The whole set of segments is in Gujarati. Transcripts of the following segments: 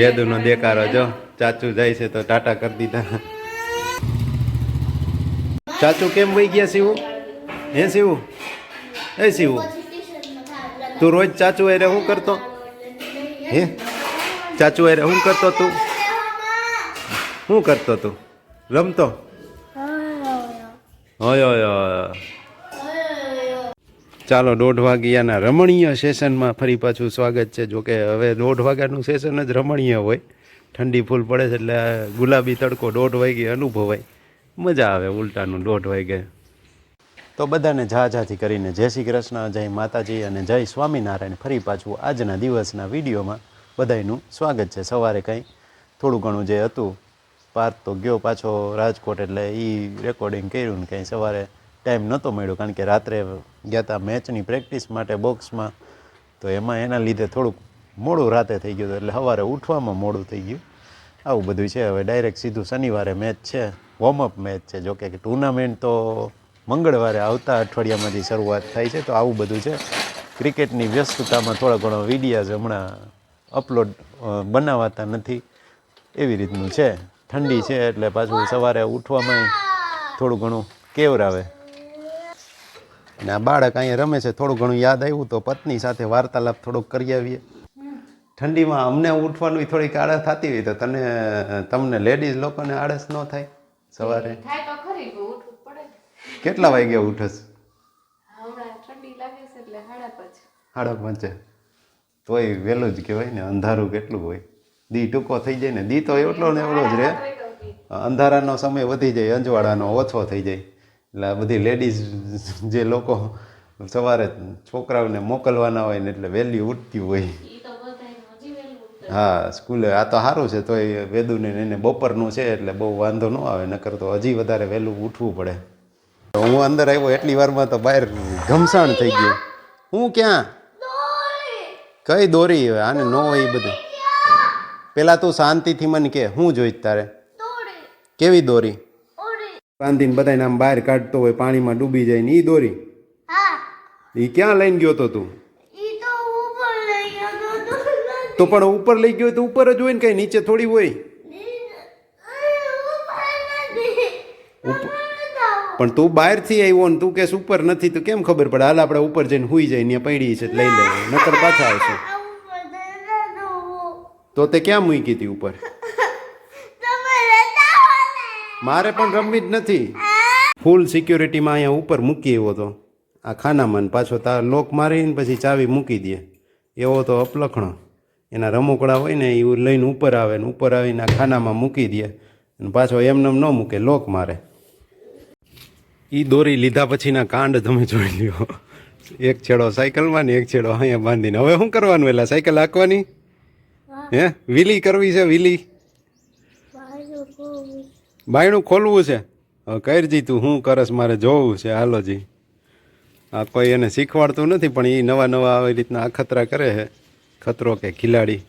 વેદુનો દેકારો જો. ચાચુ જાય છે તો ટાટા કરી દીધા. ચાચુ કેમ વહી ગયા શિવ? હે શિવ? એ શિવ તું રોજ ચાચુ અરે શું કરતો? હે? ચાચુ અરે શું કરતો તું? શું કરતો તું? રમતો? હોય હોય ચાલો દોઢ વાગ્યાના રમણીય સેશનમાં ફરી પાછું સ્વાગત છે. જોકે હવે દોઢ વાગ્યાનું સેશન જ રમણીય હોય. ઠંડી ફૂલ પડે છે એટલે ગુલાબી તડકો દોઢ વાગે અનુભવાય. મજા આવે ઉલટાનું દોઢ વાગે. તો બધાને ઝાઝાથી કરીને જય શ્રી કૃષ્ણ, જય માતાજી અને જય સ્વામિનારાયણ. ફરી પાછું આજના દિવસના વિડીયોમાં બધાયનું સ્વાગત છે. સવારે કંઈ થોડું ઘણું જે હતું, પાર્થ તો ગયો પાછો રાજકોટ એટલે એ રેકોર્ડિંગ કર્યું ને કંઈ સવારે ટાઈમ નહોતો મળ્યો, કારણ કે રાત્રે ગયા હતા મેચની પ્રેક્ટિસ માટે બોક્સમાં તો એમાં એના લીધે થોડુંક મોડું રાતે થઈ ગયું એટલે સવારે ઉઠવામાં મોડું થઈ ગયું. આવું બધું છે. હવે ડાયરેક્ટ સીધું શનિવારે મેચ છે વોર્મઅપ મેચ છે. જોકે ટુર્નામેન્ટ તો મંગળવારે આવતા અઠવાડિયામાંથી શરૂઆત થાય છે, તો આવું બધું છે. ક્રિકેટની વ્યસ્તતામાં થોડા ઘણો વિડીયાઝ હમણાં અપલોડ બનાવાતા નથી. એવી રીતનું છે. ઠંડી છે, એટલે પાછું સવારે ઉઠવામાં થોડું ઘણું કેવરાવે. અને આ બાળક અહીંયા રમે છે થોડું ઘણું યાદ આવ્યું તો પત્ની સાથે વાર્તાલાપ થોડોક કરી આવીએ. ઠંડીમાં અમને ઉઠવાનું થોડીક આળસ થતી હોય તો તને તમને લેડીઝ લોકોને આળસ ન થાય સવારે. કેટલા વાગે ઉઠસ સાડા પાંચે. તોય વહેલું જ કહેવાય ને અંધારું કેટલું હોય. દી ટૂંકો થઈ જાય ને દી તો એટલો ને એવડો જ રહે. અંધારાનો સમય વધી જાય અંજવાળાનો ઓછો થઈ જાય. એટલે આ બધી લેડીઝ જે લોકો સવારે છોકરાઓને મોકલવાના હોય ને એટલે વહેલી ઉઠતી હોય. તો. હા સ્કૂલે આ તો સારું છે તોય વેદુને ને એને બપોરનું છે એટલે બહુ વાંધો ન આવે નકર તો હજી વધારે વહેલું ઉઠવું પડે. હું અંદર આવ્યો એટલી વારમાં તો બહાર ઘમસાણ થઈ ગયું. હું ક્યાં? કઈ દોરી? હવે આને ન હોય એ બધું. પહેલાં તું શાંતિથી મને કે હું જોઈશ તારે? કેવી દોરી? બાંધીને બધાને આમ બહાર કાઢતો હોય પાણીમાં ડૂબી જાય ને એ દોરી. એ ક્યાં લઈને ગયો તો તું? તો પણ ઉપર લઈ ગયો તો ઉપર જ હોય ને કઈ નીચે થોડી હોય? પણ તું બહારથી આવ્યો ને તું કેસ ઉપર નથી તો કેમ ખબર પડે? હાલ આપણે ઉપર જઈને હુઈ જાય ને પડી છે લઈ લે નકર પાછા આવશે. તો તે ક્યાં મૂકી હતી ઉપર? મારે પણ રમવી જ નથી. ફૂલ સિક્યોરિટીમાં અહીંયા ઉપર મૂકી એવો તો. આ ખાનામાં ને પાછો તાર લોક મારીને પછી ચાવી મૂકી દે. એવો તો અપલખણો. એના રમકડા હોય ને એ લઈને ઉપર આવે ને ઉપર આવીને આ ખાનામાં મૂકી દે. અને પાછો એમને એમ ન મૂકે લોક મારે. એ દોરી લીધા પછીના કાંડ તમે જોઈ લ્યો. એક છેડો સાયકલમાં ને એક છેડો અહીંયા બાંધીને. હવે શું કરવાનું એટલે સાયકલ હાંકવાની? હે? વીલી કરવી છે વીલી? બાયણું ખોલવું છે? હવે કરજી તું શું કરસ મારે જોવું છે? હાલો જી. આ કોઈ એને શીખવાડતું નથી પણ એ નવા નવા આવી રીતના અખતરા કરે છે. ખતરો કે ખિલાડી.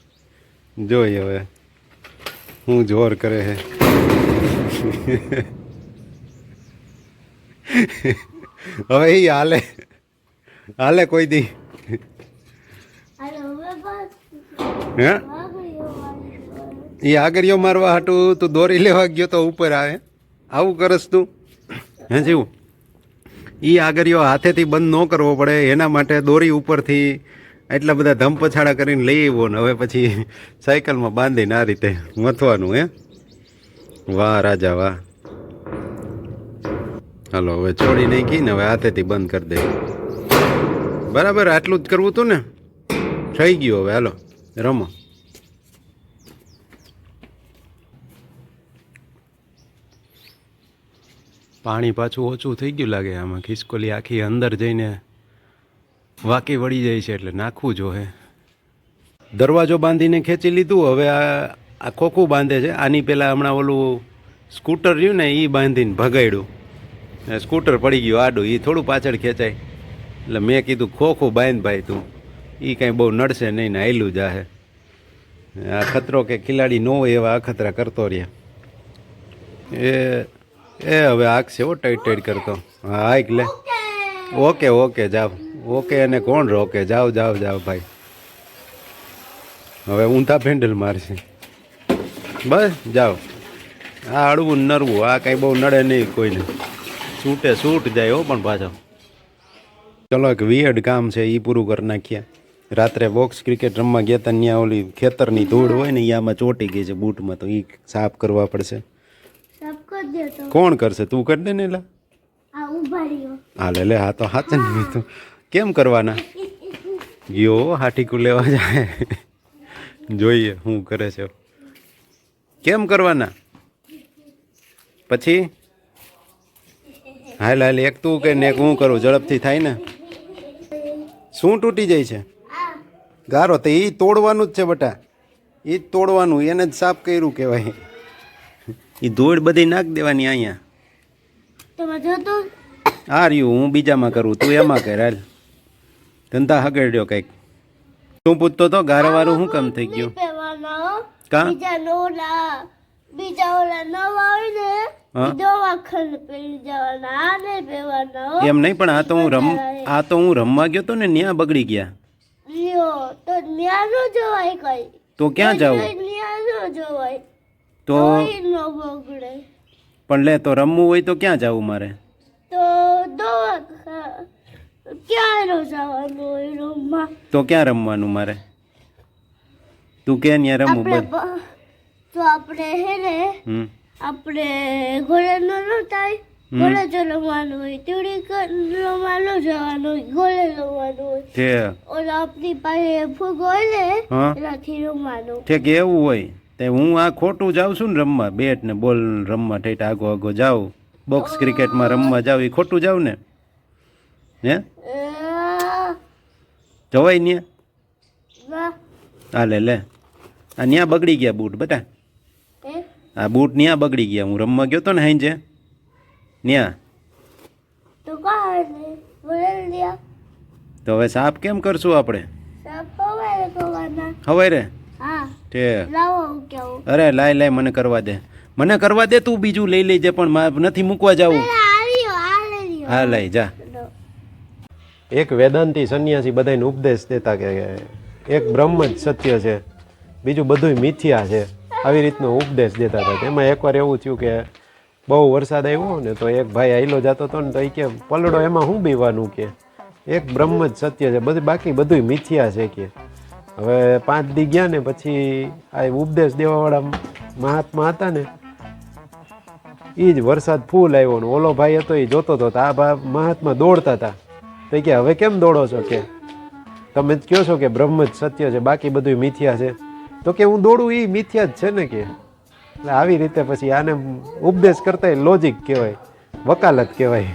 જોઈએ હવે. હું જોર કરે છે. હવે એ હાલે. હાલે કોઈ દી. હે? એ આગળીઓ મારવા હાટું તું દોરી લેવા ગયો તો ઉપર આવે. આવું કરસ તું. હે જેવું? એ આગળીઓ હાથેથી બંધ ન કરવો પડે. એના માટે દોરી ઉપરથી એટલા બધા ધમપછાડા કરીને લઈ આવ્યો ને હવે પછી સાયકલમાં બાંધીને આ રીતે મથવાનું, હે? વાહ, રાજા, વાહ. હાલો, હવે છોડી નાખી ને હવે હાથેથી બંધ કરી દે. બરાબર, આટલું જ કરવું હતું ને? થઈ ગયું હવે, હાલો, રમો. પાણી પાછું ઓછું થઈ ગયું લાગે, આમાં ખિસકોલી આખી અંદર જઈને વાકી વળી જાય છે એટલે નાખવું જોહે દરવાજો બાંધીને ખેંચી લીધું, હવે આ આ ખોખું બાંધે છે. આની પહેલાં હમણાં ઓલું સ્કૂટર રહ્યું ને એ બાંધીને ભગાડ્યું. સ્કૂટર પડી ગયું આડું એ થોડું પાછળ ખેંચાય. એટલે મેં કીધું, ખોખું બાંધ ભાઈ તું. એ કાંઈ બહુ નડશે નહીં ને આયલું જાહે. આ ખતરો કે ખિલાડી ન હોય એવા અખતરા કરતો રહ્યા. એ એ, હવે આખશે એવો ટાઈટ ટાઈટ કરતો. હા આઈક લે. ઓકે ઓકે, જાવ. ઓકે અને કોણ રોકે? જાવ જાવ જાવ, ભાઈ. હવે ઊંધા પેન્ડલ મારશે. બસ જાઓ આ હળવું નરવું, આ કાંઈ બહુ નડે નહીં કોઈને. છૂટે છૂટ જાય હો પણ પાછો. ચલો, એક વિયડ કામ છે એ પૂરું કરી નાખ્યા. રાત્રે બોક્સ ક્રિકેટ રમવા ગયા ત્યાં ઓલી ખેતરની ધૂળ હોય ને એ આમાં ચોટી ગઈ છે બૂટમાં, તો એ સાફ કરવા પડશે. કોણ કરશે? તું કરી દે ને રહ્યો. હા લે લે હા તો હાથ ને તું. કેમ કરવાના? ગયો હાટીકું લેવા જાય. જોઈએ શું કરે છે. કેમ કરવાના? પછી? હાલ હાલ એક તું કે ને એક હું કરું ઝડપથી થાય ને. શું તૂટી જાય છે? ગારો તો એ તોડવાનું જ છે બટા. એ જ તોડવાનું એને જ સાફ કર્યું કહેવાય. એ ધૂળ બધી નાખ દેવાની અહીંયા. આ રહ્યું હું બીજામાં કરું તું એમાં કર હાલ. ધંધા હગડ્યો કંઈક. તું પૂછતો તો ગારાવાળું શું કામ થઈ ગયું? કા? બીજા ઓલા નવા હોય ને હા. હો. એમ નહીં પણ આ તો હું રમ આ તો હું રમવા ગયો તો ને ત્યાં બગડી ગયા. તો ન્યા ક્યાં જવું ન્યા જવાય. તો તોય નો બગડે. પણ લે તો રમવું હોય તો ક્યાં જવું મારે? તો દવા ક્યાં નો જવાનું હોય રૂમમાં તો ક્યાં રમવાનું મારે? તું કે ત્યાં રમવું આપણે બસ તો આપણે હે ને આપણે ઘોડે નો થાય. ઘોડે જો રમવાનું હોય તીડી રમવાનું જવાનું હોય ઘોડે રમવાનું હોય. તે ઓલા આપણી પાસે ફૂગ હોય ને એનાથી રમવાનું. ઠીક એવું હોય. તે હું આ ખોટું જાઉં છું ને રમવા બેટ ને બોલ રમવા ઠેઠ આગો આગો જાઉં. બોક્સ ક્રિકેટમાં રમવા જાઉં એ ખોટું જાઉં ને? હે? જવાય ને હાલે લે આ ન્યા બગડી ગયા બૂટ બટા. આ બૂટ ન્યા બગડી ગયા. હું રમવા ગયો તો ને હાંજે? ન્યા? તો હવે સાફ કેમ કરશું આપણે? હવે રે હા. કેવું? અરે લાય લાય મને કરવા દે. મને કરવા દે તું બીજું લઈ લેજે પણ નથી મૂકવા જવું. લઈ હા લઈ જા. એક વેદાંતી સંન્યાસી બધાને ઉપદેશ દેતા કે એક બ્રહ્મ જ સત્ય છે બીજું બધું મિથ્યા છે આવી રીતનો ઉપદેશ દેતા હતા. એમાં એકવાર એવું થયું કે બહુ વરસાદ આવ્યો ને તો એક ભાઈ આઈલો જતો હતો ને તો એ કે પલડો એમાં શું બીવાનું કે? એક બ્રહ્મ જ સત્ય છે બધું બાકી બધું મિથ્યા છે કે? હવે પાંચ દી ગયા ને પછી આ ઉપદેશ દેવાવાળા મહાત્મા હતા ને એ જ વરસાદ ફૂલ આવ્યો ને, ઓલો ભાઈ હતો એ જોતો હતો, આ ભા મહાત્મા દોડતા હતા. તો કે, હવે કેમ દોડો છો? કે, તમે જ કહો છો કે બ્રહ્મ જ સત્ય છે, બાકી બધું મિથ્યા છે. તો કે, હું દોડું એ મિથ્યા જ છે ને કે. એટલે આવી રીતે પછી આને ઉપદેશ કરતા લોજિક કહેવાય, વકાલત કહેવાય.